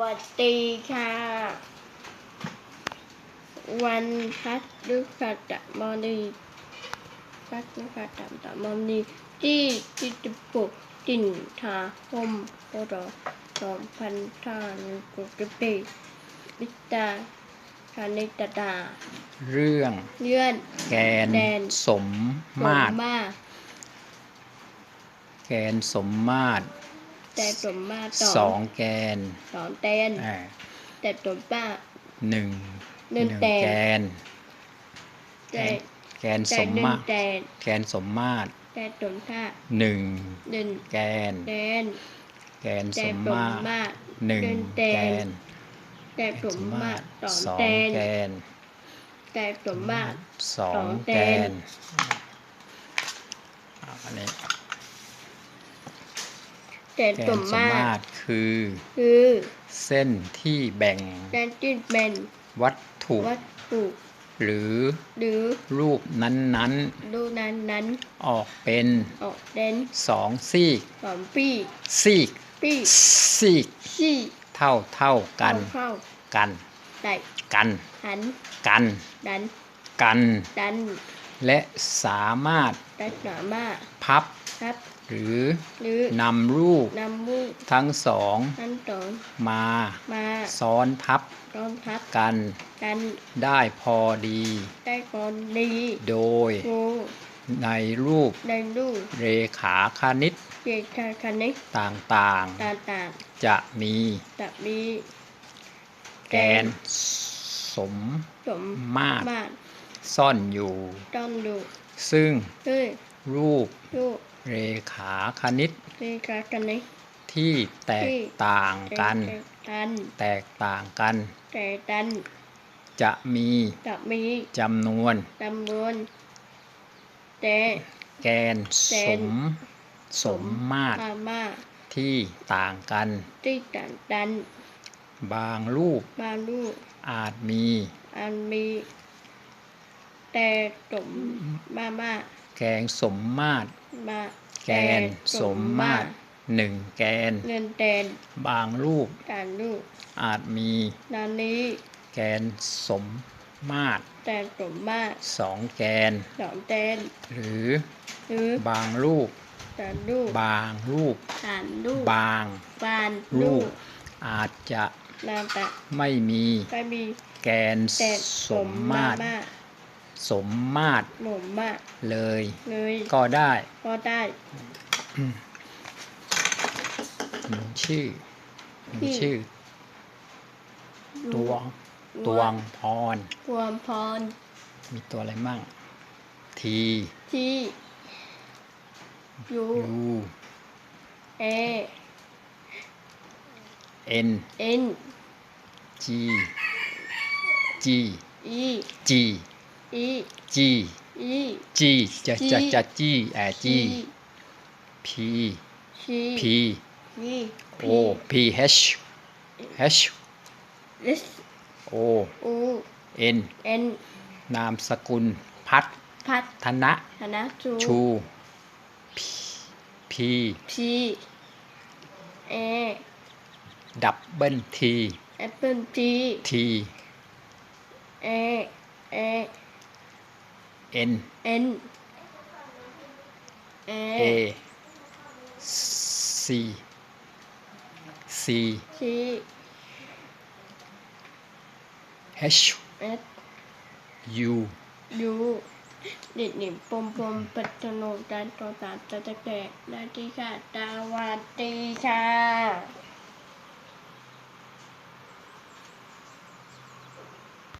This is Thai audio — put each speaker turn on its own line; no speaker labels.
วัสดีค่ะ วันพัดดุขัดมอนีพัดดุขัดตมอนีที่จิตปุตินทาคมปรสองพันทานกุกปีบิตาคานิตดา
เรื่อง
เลื่อน
แกน
แดน
สมมาตร
สมาตร
แกนสมมาตร
แต่สมมาตร
สองแกน
สองแตน
อ่า
แต่สมมาตร
หนึ่ง
หนึ่งแกน
แกนแก
แต่
นแกน
แต่
สม
หนึ่ง
มาตร
แตน
แกนสมมาตร
แต่สมท่า
หนึ่ง
หนึ่ง
แกน
แตน
แกน
แต่
สม
สม
มาตร
มาตร
หนึ่ง
หนึ่งแก
แก
น
น
แต่สมมาตรสอง
สอง
แตน
แกน
แต่สมมาตร
สอ
สองง
แก
แก
น
น
อ่าอันนี้
แต่
แก
ส
น
ม
สม
มา
มา
ตร
ตรคือ
คือ
เส้นที่แบ่ง
แดนจิตเป็น
วัตถุ
วัตถุ
หรือ
หรือ
รูปนั้น
ดูนั้นนั้น
ๆ ออกเป็น
ออกเดน
สองซีก
สองปี
ซีก
ปี
ซีก
สี่
เท่าเท่ากัน
เข้า
กัน
ไต่
กัน
หัน
กัน
ดัน
กัน
ดัน
และสามารถ
ดันสามารถ
พับ
ครับ
หรือ
หรือนำ
รูป
นำมูก
ทั้งสอง
นั้นตอน
มา
มา
ซ้อนทับ
ต้อนทับ
กัน
กัน
ได้พอดี
ได้ก่อนดี
โดย
โก
ในรูป
ได้ดู
เรขาคณิต
เกียรติคันนี้
ต่าง
ต่าง
ๆ จะมี
ๆจะมี
แกนสม
สม
มาตร
มาตร
ซ่อนอยู่
ต้องดู
ซึ่ง
เฮ้ย
รูป
ดู
เรขาคณิต
เกียรติคันนี้
ที่แตกต่างกัน
กัน
แตกต่างกัน
แต่ดัน
จะมี
จะมี
จำนวน
จำนวนแต่
แกน
แก
ส
น
มสมมาตร
มามา
ที่ต่างกัน
ที่ดันดัน
บางรูป
บางลูก
อาจมี
อันมี แต่สมมามา
แกนสมมาตร
มา
แกน สมมาตรหนึ่งแกน
เงินแดน
บางรูป
การลูก
อาจมี
นานี้
แกนสมมาตร
แต่สมมาตร
สองแกน
สองแดน
หรือ
หรือบา
งรูป
การลูก
บางรูป
การลูก
บาง
บาน
รู
ลู
ป
ก
อาจจะ
นาตะ
ไม่มี
ไม่มี
แกน
แต่
สมมาตร
มา
สมมาตร
หนุ่มมาก
เลย
เลย
ก็ได้
ก็ได้
มีชื่อมี
ชื่อ
ชื่อ ตวงตวงพร
ตวงพร
มีตัวอะไรมั่ง ที
ที่ยู
ยู
เอ
เอ็น
เอ็น
จีจี
อี
จี
อี
จี
อี
จีจะ
จี
จะจะจีแอจีพี
ชี
พี
พี
โอพีเอชเอช
เอส
โอ
โอ
เอ็น
เอ็น
นามสกุลพัฒ
พัฒ
ธนะ
ธนชู
ชูพี
พีเอ
ดับเบิลที
แอปเปิลที
ที
เอเอ
เอ็น
เอ็นเอ
เอซีซี
ชี
เอช
เอส
ยู
ยูดิดหนิมปมปมปัจจโนดันตัวตามตะตะแกรได้ที่ค่ะตาวันตีค่ะ